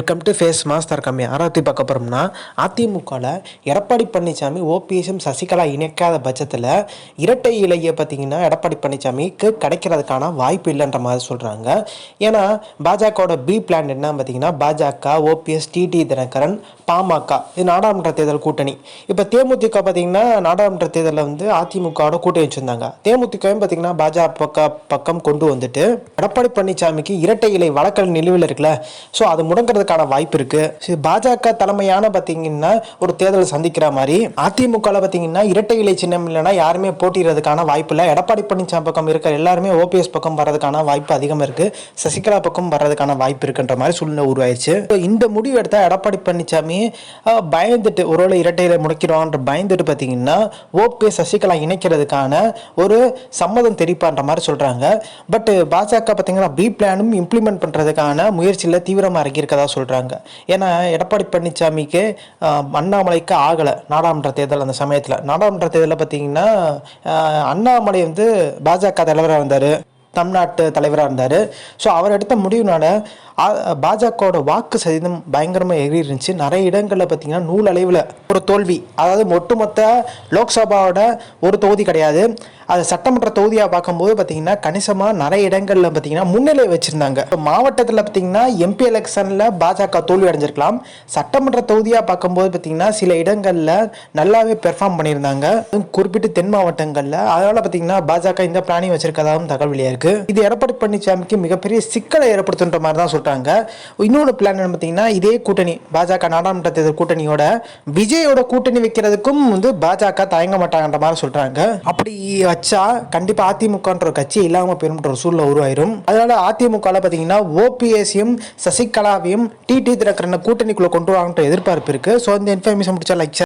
Welcome to face master கம்மி ஆராய்ச்சி பார்க்க போகிறோம்னா அதிமுகவில் எடப்பாடி பழனிசாமி ஓபிஎஸும் சசிகலா இணைக்காத பட்சத்தில் இரட்டை இலையை பார்த்தீங்கன்னா எடப்பாடி பழனிசாமிக்கு கிடைக்கிறதுக்கான வாய்ப்பு இல்லைன்ற மாதிரி சொல்கிறாங்க ஏன்னா பாஜகவோட பி பிளான் என்ன பார்த்தீங்கன்னா பாஜக ஓபிஎஸ் டிடி தினகரன் பாமக. இது நாடாளுமன்ற தேர்தல் கூட்டணி. இப்போ தேமுதிக பார்த்தீங்கன்னா நாடாளுமன்ற தேர்தலில் வந்து அதிமுகவோட கூட்டணி வச்சுருந்தாங்க. தேமுதிகவும் பார்த்தீங்கன்னா பாஜக பக்கம் கொண்டு வந்துட்டு எடப்பாடி பழனிசாமிக்கு இரட்டை இலை வழக்கல் நிலுவில் இருக்குல்ல ஸோ அது முடங்கிறதுக்கான வாய்ப்பு இருக்கு. சரி, பாஜக தலைமையான பார்த்தீங்கன்னா ஒரு தேர்தலை சந்திக்கிற மாதிரி அதிமுகவில் பார்த்தீங்கன்னா இரட்டை இலை சின்னம் இல்லைன்னா யாருமே போட்டிடுறதுக்கான வாய்ப்பு இல்லை. எடப்பாடி பழனிசாமி பக்கம் இருக்கிற எல்லாருமே ஓபிஎஸ் பக்கம் வர்றதுக்கான வாய்ப்பு அதிகம் இருக்கு. சசிகலா பக்கம் வர்றதுக்கான வாய்ப்பு இருக்குன்ற மாதிரி சூழ்நிலை உருவாயிருச்சு. இந்த முடிவு எடுத்தா எடப்பாடி பழனிசாமி பயந்துட்டு ஒருவேளை இரட்டையில இலை முடக்கிடுவான்ற பயந்துட்டு பார்த்தீங்கன்னா ஓபிஎஸ் சசிகலா இணைக்கிறதுக்கான ஒரு சம்மதம் தெரிவிப்பான்ற மாதிரி சொல்றாங்க. பட் பாஜக பார்த்தீங்கன்னா பி பிளானும் இம்ப்ளிமெண்ட் பண்றதுக்கான முயற்சியில் தீவிரமாக இறங்கியிருக்கதா சொல்றாங்க. ஏன்னா எடப்பாடி பழனிசாமிக்கு அண்ணாமலைக்கு ஆகலை நாடாளுமன்ற தேர்தல் அந்த சமயத்தில். நாடாளுமன்ற தேர்தலில் பார்த்தீங்கன்னா அண்ணாமலை வந்து பாஜக தலைவராக இருந்தார். தமிழ்நாட்டு தலைவராக இருந்தார். ஸோ அவர் எடுத்த முடிவுனால பாஜகவோட வாக்கு சதவீதம் பயங்கரமாக எகிரி இருந்துச்சு நிறைய இடங்களில் பார்த்தீங்கன்னா நூல் அளவில் ஒரு தோல்வி. அதாவது ஒட்டுமொத்த லோக்சபாவோட ஒரு தொகுதி கிடையாது. அது சட்டமன்ற தொகுதியாக பார்க்கும்போது பார்த்தீங்கன்னா கணிசமாக நிறைய இடங்களில் பார்த்தீங்கன்னா முன்னிலை வச்சுருந்தாங்க. இப்போ மாவட்டத்தில் பார்த்தீங்கன்னா எம்பி எலெக்ஷனில் பாஜக தோல்வி அடைஞ்சிருக்கலாம். சட்டமன்ற தொகுதியாக பார்க்கும்போது பார்த்தீங்கன்னா சில இடங்களில் நல்லாவே பெர்ஃபார்ம் பண்ணியிருந்தாங்க. அதுவும் குறிப்பிட்டு தென் மாவட்டங்களில். அதனால் பார்த்தீங்கன்னா பாஜக இந்த பிளானிங் வச்சிருக்கதாகவும் தகவல் வெளியாக இருக்கு இது எடப்பாடி பழனிசாமிக்கு மிகப்பெரிய சிக்கலை ஏற்படுத்துன்ற மாதிரி தான் சொல்கிறாங்க இன்னொரு பிளான் பார்த்தீங்கன்னா இதே கூட்டணி பாஜக நாடாளுமன்ற தேர்தல் கூட்டணியோட விஜயோட கூட்டணி வைக்கிறதுக்கும் வந்து பாஜக தயங்க மாட்டாங்கன்ற மாதிரி சொல்கிறாங்க அப்படி வச்சா கண்டிப்பாக அதிமுகன்ற ஒரு கட்சி இல்லாமல் போயிரும்ன்ற ஒரு சூழ்நிலை உருவாயிரும். அதனால அதிமுகவில் பார்த்தீங்கன்னா ஓபிஎஸ்ஸையும் சசிகலாவையும் டிடி தினகரனை கூட்டணிக்குள்ளே கொண்டு வாங்கன்ற எதிர்பார்ப்பு இருக்குது ஸோ இந்த இன்ஃபர்மேஷன் முடிச்சா லைக்